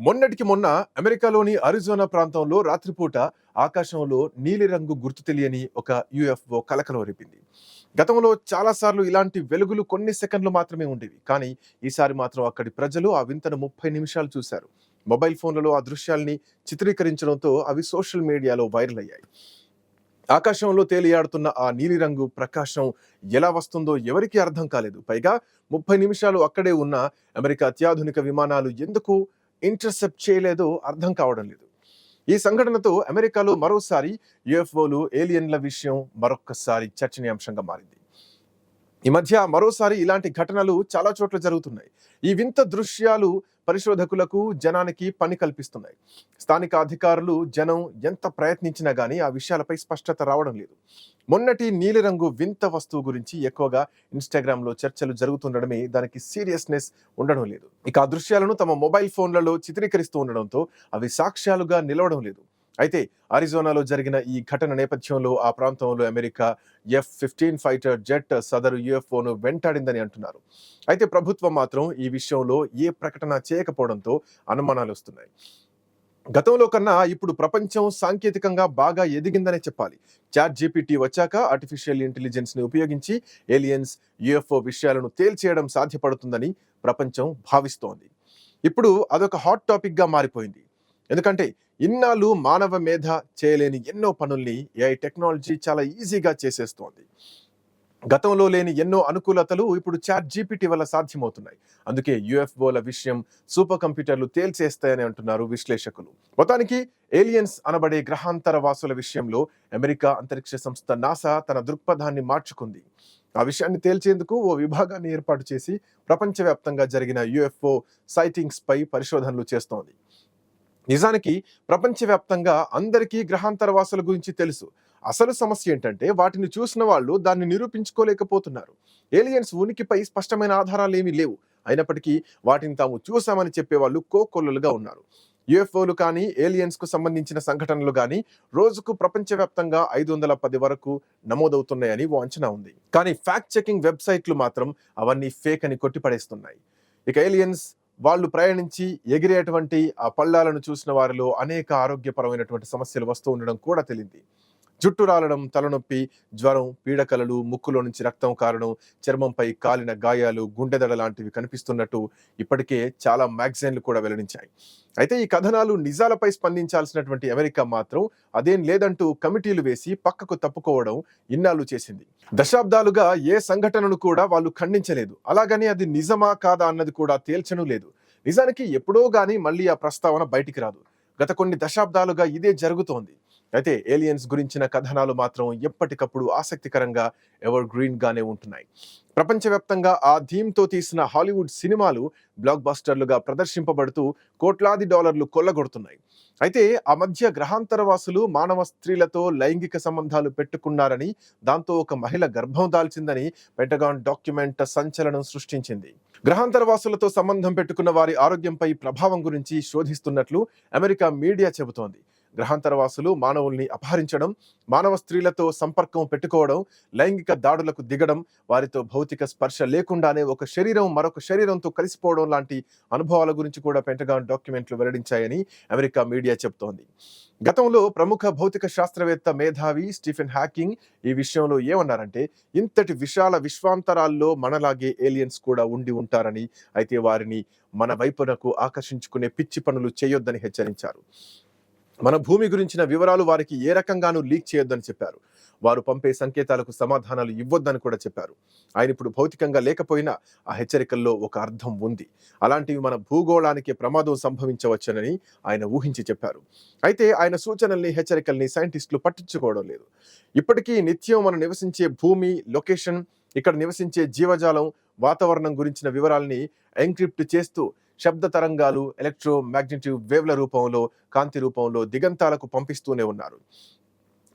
మొన్నటికి మొన్న అమెరికాలోని అరిజోనా ప్రాంతంలో రాత్రిపూట ఆకాశంలో నీలిరంగు గుర్తు తెలియని ఒక యుఎఫ్ఓ కలకలం రేపింది. గతంలో చాలాసార్లు ఇలాంటి వెలుగులు కొన్ని సెకండ్లు మాత్రమే ఉండేవి. కానీ ఈసారి మాత్రం అక్కడి ప్రజలు ఆ వింతను ముప్పై నిమిషాలు చూశారు. మొబైల్ ఫోన్లలో ఆ దృశ్యాల్ని చిత్రీకరించడంతో అవి సోషల్ మీడియాలో వైరల్ అయ్యాయి. ఆకాశంలో తేలియాడుతున్న ఆ నీలిరంగు ప్రకాశం ఎలా వస్తుందో ఎవరికీ అర్థం కాలేదు. పైగా ముప్పై నిమిషాలు అక్కడే ఉన్న అమెరికా అత్యాధునిక విమానాలు ఎందుకు ఇంటర్సెప్ట్ చేయలేదో అర్థం కావడం లేదు. ఈ సంఘటనతో అమెరికాలో మరోసారి యుఎఫ్ఓలు ఏలియన్ల విషయం మరొక్కసారి చర్చనీయాంశంగా మారింది. ఈ మధ్య మరోసారి ఇలాంటి ఘటనలు చాలా చోట్ల జరుగుతున్నాయి. ఈ వింత దృశ్యాలు పరిశోధకులకు జనానికి పని కల్పిస్తున్నాయి. స్థానిక అధికారులు జనం ఎంత ప్రయత్నించినా కానీ ఆ విషయాలపై స్పష్టత రావడం లేదు. మొన్నటి నీలిరంగు వింత వస్తువు గురించి ఎక్కువగా ఇన్స్టాగ్రామ్లో చర్చలు జరుగుతుండడమే దానికి సీరియస్నెస్ ఉండడం లేదు. ఇక ఆ దృశ్యాలను తమ మొబైల్ ఫోన్లలో చిత్రీకరిస్తూ ఉండడంతో అవి సాక్ష్యాలుగా నిలవడం లేదు. అయితే అరిజోనాలో జరిగిన ఈ ఘటన నేపథ్యంలో ఆ ప్రాంతంలో America F fifteen fighter jet సదరు యుఎఫ్ఓను వెంటాడిందని అంటున్నారు. అయితే ప్రభుత్వం మాత్రం ఈ విషయంలో ఏ ప్రకటన చేయకపోవడంతో అనుమానాలు వస్తున్నాయి. గతంలో కన్నా ఇప్పుడు ప్రపంచం సాంకేతికంగా బాగా ఎదిగిందనే చెప్పాలి. చాట్ జీపీటీ వచ్చాక ఆర్టిఫిషియల్ ఇంటెలిజెన్స్ని ఉపయోగించి ఏలియన్స్ యుఎఫ్ఓ విషయాలను తేల్చేయడం సాధ్యపడుతుందని ప్రపంచం భావిస్తోంది. ఇప్పుడు అదొక హాట్ టాపిక్గా మారిపోయింది. ఎందుకంటే ఇన్నాళ్ళు మానవ మేధ చేయలేని ఎన్నో పనుల్ని ఏఐ టెక్నాలజీ చాలా ఈజీగా చేసేస్తోంది. గతంలో లేని ఎన్నో అనుకూలతలు ఇప్పుడు చాట్ జీపీటీ వల్ల సాధ్యమవుతున్నాయి. అందుకే యుఎఫ్ఓల విషయం సూపర్ కంప్యూటర్లు తేల్చేస్తాయని అంటున్నారు విశ్లేషకులు. మొత్తానికి ఏలియన్స్ అనబడే గ్రహాంతర వాసుల విషయంలో అమెరికా అంతరిక్ష సంస్థ నాసా తన దృక్పథాన్ని మార్చుకుంది. ఆ విషయాన్ని తేల్చేందుకు ఓ విభాగాన్ని ఏర్పాటు చేసి ప్రపంచవ్యాప్తంగా జరిగిన యుఎఫ్ఓ సైటింగ్స్పై పరిశోధనలు చేస్తోంది. నిజానికి ప్రపంచవ్యాప్తంగా అందరికీ గ్రహాంతర వాసుల గురించి తెలుసు. అసలు సమస్య ఏంటంటే వాటిని చూసిన వాళ్ళు దాన్ని నిరూపించుకోలేకపోతున్నారు. ఏలియన్స్ ఉనికిపై స్పష్టమైన ఆధారాలు ఏమీ లేవు. అయినప్పటికీ వాటిని తాము చూసామని చెప్పేవాళ్ళు కోకొల్లలుగా ఉన్నారు. యుఎఫ్ఓలు కానీ ఏలియన్స్కు సంబంధించిన సంఘటనలు కానీ రోజుకు ప్రపంచవ్యాప్తంగా ఐదు వందల పది వరకు నమోదవుతున్నాయని ఓ అంచనా ఉంది. కానీ ఫ్యాక్ట్ చెకింగ్ వెబ్సైట్లు మాత్రం అవన్నీ ఫేక్ అని కొట్టిపడేస్తున్నాయి. ఇక ఏలియన్స్ వాళ్ళు ప్రయాణించి ఎగిరేటువంటి ఆ పళ్ళాలను చూసిన వారిలో అనేక ఆరోగ్యపరమైనటువంటి సమస్యలు వస్తూ ఉండడం కూడా తెలియంది జుట్టు రాలడం తలనొప్పి జ్వరం పీడకలలు ముక్కులో నుంచి రక్తం కారడం చర్మంపై కాలిన గాయాలు గుండెదడ లాంటివి కనిపిస్తున్నట్టు ఇప్పటికే చాలా మ్యాగజైన్లు కూడా వెల్లడించాయి. అయితే ఈ కథనాలు నిజాలపై స్పందించాల్సినటువంటి అమెరికా మాత్రం అదేం లేదంటూ కమిటీలు వేసి పక్కకు తప్పుకోవడం ఇన్నాళ్ళు చేసింది. దశాబ్దాలుగా ఏ సంఘటనను కూడా వాళ్ళు ఖండించలేదు. అలాగని అది నిజమా కాదా అన్నది కూడా తేల్చను లేదు. నిజానికి ఎప్పుడో గాని మళ్ళీ ఆ ప్రస్తావన బయటికి రాదు. గత కొన్ని దశాబ్దాలుగా ఇదే జరుగుతోంది. అయితే ఏలియన్స్ గురించిన కథనాలు మాత్రం ఎప్పటికప్పుడు ఆసక్తికరంగా ఎవర్ గ్రీన్ గానే ఉంటున్నాయి. ప్రపంచవ్యాప్తంగా ఆ థీమ్తో తీసిన హాలీవుడ్ సినిమాలు బ్లాక్ బాస్టర్లుగా ప్రదర్శింపబడుతూ కోట్లాది డాలర్లు కొల్లగొడుతున్నాయి. అయితే ఆ మధ్య గ్రహాంతరవాసులు మానవ స్త్రీలతో లైంగిక సంబంధాలు పెట్టుకున్నారని దాంతో ఒక మహిళ గర్భం దాల్చిందని పెంటగాన్ డాక్యుమెంట్ సంచలనం సృష్టించింది. గ్రహాంతర వాసులతో సంబంధం పెట్టుకున్న వారి ఆరోగ్యంపై ప్రభావం గురించి శోధిస్తున్నట్లు అమెరికా మీడియా చెబుతోంది. గ్రహాంతరవాసులు మానవుల్ని అపహరించడం మానవ స్త్రీలతో సంపర్కం పెట్టుకోవడం లైంగిక దాడులకు దిగడం వారితో భౌతిక స్పర్శ లేకుండానే ఒక శరీరం మరొక శరీరంతో కలిసిపోవడం లాంటి అనుభవాల గురించి కూడా పెంటగాన్ డాక్యుమెంట్లు వెల్లడించాయని అమెరికా మీడియా చెబుతోంది. గతంలో ప్రముఖ భౌతిక శాస్త్రవేత్త మేధావి స్టీఫెన్ హ్యాకింగ్ ఈ విషయంలో ఏమన్నారంటే ఇంతటి విశాల విశ్వాంతరాల్లో మనలాగే ఏలియన్స్ కూడా ఉండి ఉంటారని అయితే వారిని మన వైపునకు ఆకర్షించుకునే పిచ్చి పనులు చేయొద్దని హెచ్చరించారు. మన భూమి గురించిన వివరాలు వారికి ఏ రకంగానూ లీక్ చేయొద్దని చెప్పారు. వారు పంపే సంకేతాలకు సమాధానాలు ఇవ్వొద్దని కూడా చెప్పారు. ఆయన ఇప్పుడు భౌతికంగా లేకపోయినా ఆ హెచ్చరికల్లో ఒక అర్థం ఉంది. అలాంటివి మన భూగోళానికి ప్రమాదం సంభవించవచ్చునని ఆయన ఊహించి చెప్పారు. అయితే ఆయన సూచనల్ని హెచ్చరికల్ని సైంటిస్టులు పట్టించుకోవడం లేదు. ఇప్పటికీ నిత్యం మనం నివసించే భూమి లొకేషన్ ఇక్కడ నివసించే జీవజాలం వాతావరణం గురించిన వివరాల్ని ఎంక్రిప్ట్ చేస్తూ శబ్ద తరంగాలు ఎలక్ట్రో మ్యాగ్నెటివ్ వేవ్ల రూపంలో కాంతి రూపంలో దిగంతాలకు పంపిస్తూనే ఉన్నారు.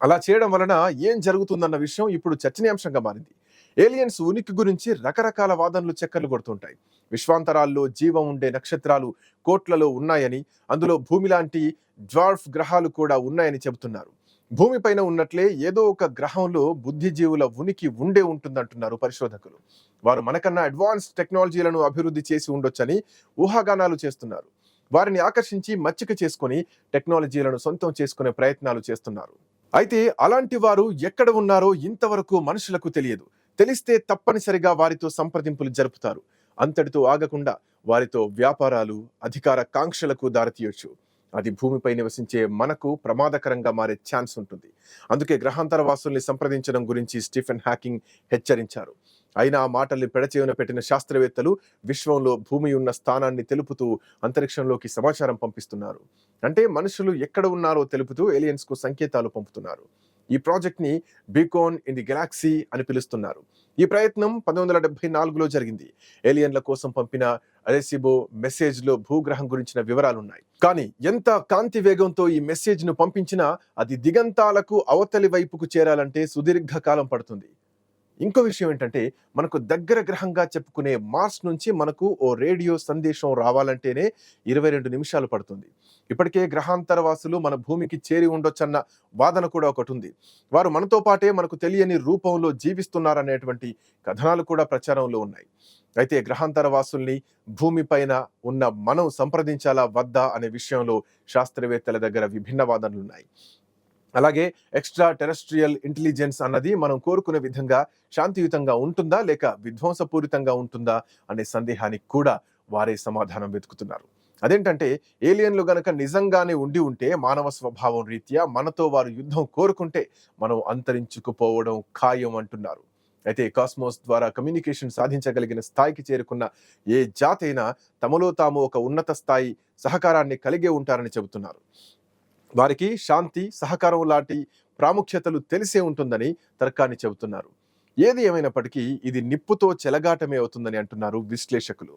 అలా చేయడం వలన ఏం జరుగుతుందన్న విషయం ఇప్పుడు చర్చనీయాంశంగా మారింది. ఏలియన్స్ ఉనికి గురించి రకరకాల వాదనలు చక్కర్లు కొడుతుంటాయి. విశ్వాంతరాల్లో జీవం ఉండే నక్షత్రాలు కోట్లలో ఉన్నాయని అందులో భూమి లాంటి డ్వార్ఫ్ గ్రహాలు కూడా ఉన్నాయని చెబుతున్నారు. భూమిపైన ఉన్నట్లే ఏదో ఒక గ్రహంలో బుద్ధిజీవుల ఉనికి ఉండే ఉంటుందంటున్నారు పరిశోధకులు. వారు మనకన్నా అడ్వాన్స్డ్ టెక్నాలజీలను అభివృద్ధి చేసి ఉండొచ్చని ఊహాగానాలు చేస్తున్నారు. వారిని ఆకర్షించి మచ్చిక చేసుకొని టెక్నాలజీలను సొంతం చేసుకునే ప్రయత్నాలు చేస్తున్నారు. అయితే అలాంటి వారు ఎక్కడ ఉన్నారో ఇంతవరకు మనుషులకు తెలియదు. తెలిస్తే తప్పనిసరిగా వారితో సంప్రదింపులు జరుపుతారు. అంతటితో ఆగకుండా వారితో వ్యాపారాలు అధికార కాంక్షలకు దారితీయొచ్చు. అది భూమిపై నివసించే మనకు ప్రమాదకరంగా మారే ఛాన్స్ ఉంటుంది. అందుకే గ్రహాంతర వాసుల్ని సంప్రదించడం గురించి స్టీఫెన్ హ్యాకింగ్ హెచ్చరించారు. అయినా ఆ మాటల్ని పెడచేయున పెట్టిన శాస్త్రవేత్తలు విశ్వంలో భూమి ఉన్న స్థానాన్ని తెలుపుతూ అంతరిక్షంలోకి సమాచారం పంపిస్తున్నారు. అంటే మనుషులు ఎక్కడ ఉన్నారో తెలుపుతూ ఏలియన్స్కు సంకేతాలు పంపుతున్నారు. ఈ ప్రాజెక్ట్ని బీకాన్ ఇన్ ది గెలాక్సీ అని పిలుస్తున్నారు. ఈ ప్రయత్నం పంతొమ్మిది వందల డెబ్బై నాలుగులో జరిగింది. ఏలియన్ల కోసం పంపిన అరెసిబో మెసేజ్లో భూగ్రహం గురించిన వివరాలు ఉన్నాయి కానీ ఎంత కాంతి వేగంతో ఈ మెసేజ్ను పంపించినా అది దిగంతాలకు అవతలి వైపుకు చేరాలంటే సుదీర్ఘ కాలం పడుతుంది. ఇంకో విషయం ఏంటంటే మనకు దగ్గర గ్రహంగా చెప్పుకునే మార్స్ నుంచి మనకు ఓ రేడియో సందేశం రావాలంటేనే ఇరవై రెండు నిమిషాలు పడుతుంది. ఇప్పటికే గ్రహాంతర వాసులు మన భూమికి చేరి ఉండొచ్చన్న వాదన కూడా ఒకటి ఉంది వారు మనతో పాటే మనకు తెలియని రూపంలో జీవిస్తున్నారనేటువంటి కథనాలు కూడా ప్రచారంలో ఉన్నాయి. అయితే గ్రహాంతర వాసుల్ని భూమిపైన ఉన్న మనం సంప్రదించాలా వద్దా అనే విషయంలో శాస్త్రవేత్తల దగ్గర విభిన్న వాదనలు ఉన్నాయి. అలాగే ఎక్స్ట్రా టెరెస్ట్రియల్ ఇంటెలిజెన్స్ అన్నది మనం కోరుకునే విధంగా శాంతియుతంగా ఉంటుందా లేక విధ్వంసపూరితంగా ఉంటుందా అనే సందేహానికి కూడా వారే సమాధానం వెతుకుతున్నారు. అదేంటంటే ఏలియన్లు గనక నిజంగానే ఉండి ఉంటే మానవ స్వభావం రీత్యా మనతో వారు యుద్ధం కోరుకుంటే మనం అంతరించుకుపోవడం ఖాయం అంటున్నారు. అయితే కాస్మోస్ ద్వారా కమ్యూనికేషన్ సాధించగలిగిన స్థాయికి చేరుకున్న ఏ జాతైనా తమలో తాము ఒక ఉన్నత స్థాయి సహకారాన్ని కలిగే ఉంటారని చెబుతున్నారు. వారికి శాంతి సహకారం లాంటి ప్రాముఖ్యతలు తెలిసే ఉంటుందని తర్కాన్ని చెబుతున్నారు. ఏది ఏమైనప్పటికీ ఇది నిప్పుతో చెలగాటమే అవుతుందని అంటున్నారు విశ్లేషకులు.